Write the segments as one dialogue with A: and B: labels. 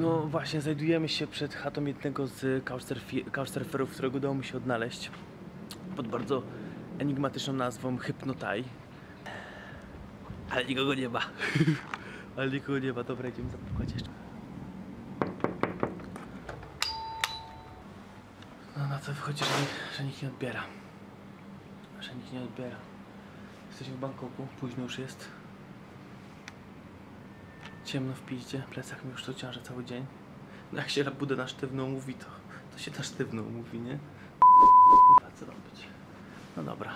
A: No właśnie, znajdujemy się przed chatą jednego z couchsurferów, którego udało mi się odnaleźć. Pod bardzo enigmatyczną nazwą Hypnotaj. Ale nikogo nie ma. Ale nikogo nie ma. Dobra, idziemy zapukać jeszcze. No na co wychodzi, że, że nikt nie odbiera. Że nikt nie odbiera. Jesteśmy w Bangkoku, późno już jest. Ciemno w piździe, plecach mi już to ciąży cały dzień. No jak się budę na sztywno mówi, to, to się na sztywno mówi, nie? Co robić? No dobra.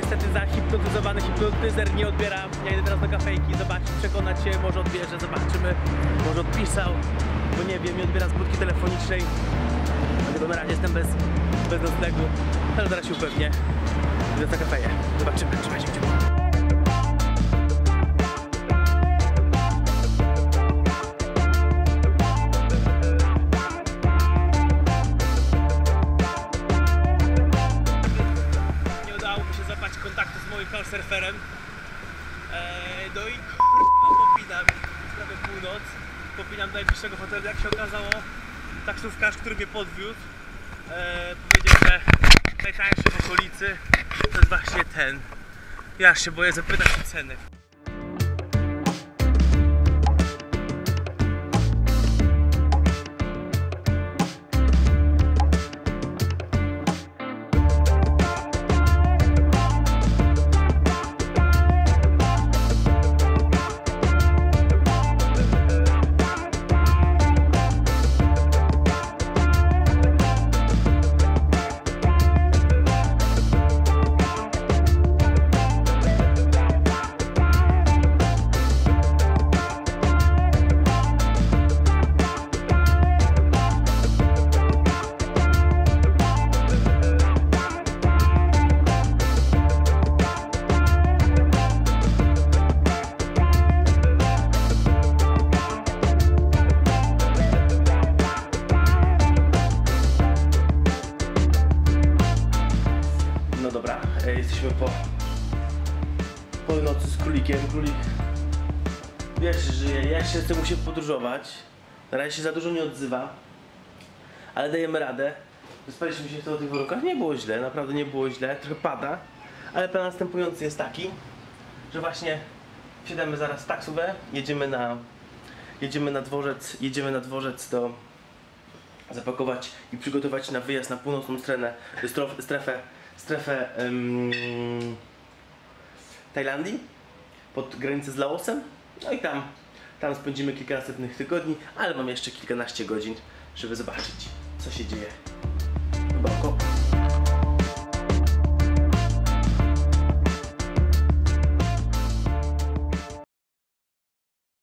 A: Niestety zahipnotyzowany hipnotyzer nie odbiera. Ja idę teraz do kafejki, zobaczyć, przekonać się, może odbierze, zobaczymy, może odpisał, bo nie wiem, nie odbiera z budki telefonicznej. Dlatego na razie jestem bez, bez noclegu, ale zaraz się upewnię. Idę do kafeje, zobaczymy, kciuki. nie couchsurferem. Eee, no i kurwa popinam, prawie północ, popinam do najbliższego hotelu. Jak się okazało, taksówkarz, który mnie podwiózł, eee, powiedział, że najtańszy w okolicy to jest właśnie ten. Ja się boję zapytać o ceny. Jesteśmy po północy z królikiem. Królik wiesz, żyje. Ja się chcę mu się podróżować. Na razie się za dużo nie odzywa, ale dajemy radę. Wyspaliśmy się w tych warunkach. Nie było źle, naprawdę nie było źle. Trochę pada, ale plan następujący jest taki, że właśnie wsiadamy zaraz w taksówę, jedziemy na, jedziemy na dworzec, jedziemy na dworzec do zapakować i przygotować na wyjazd na północną stronę, strof- strefę, strefę Tajlandii, pod granicę z Laosem. No i tam, tam spędzimy kilka następnych tygodni, ale mam jeszcze kilkanaście godzin, żeby zobaczyć, co się dzieje.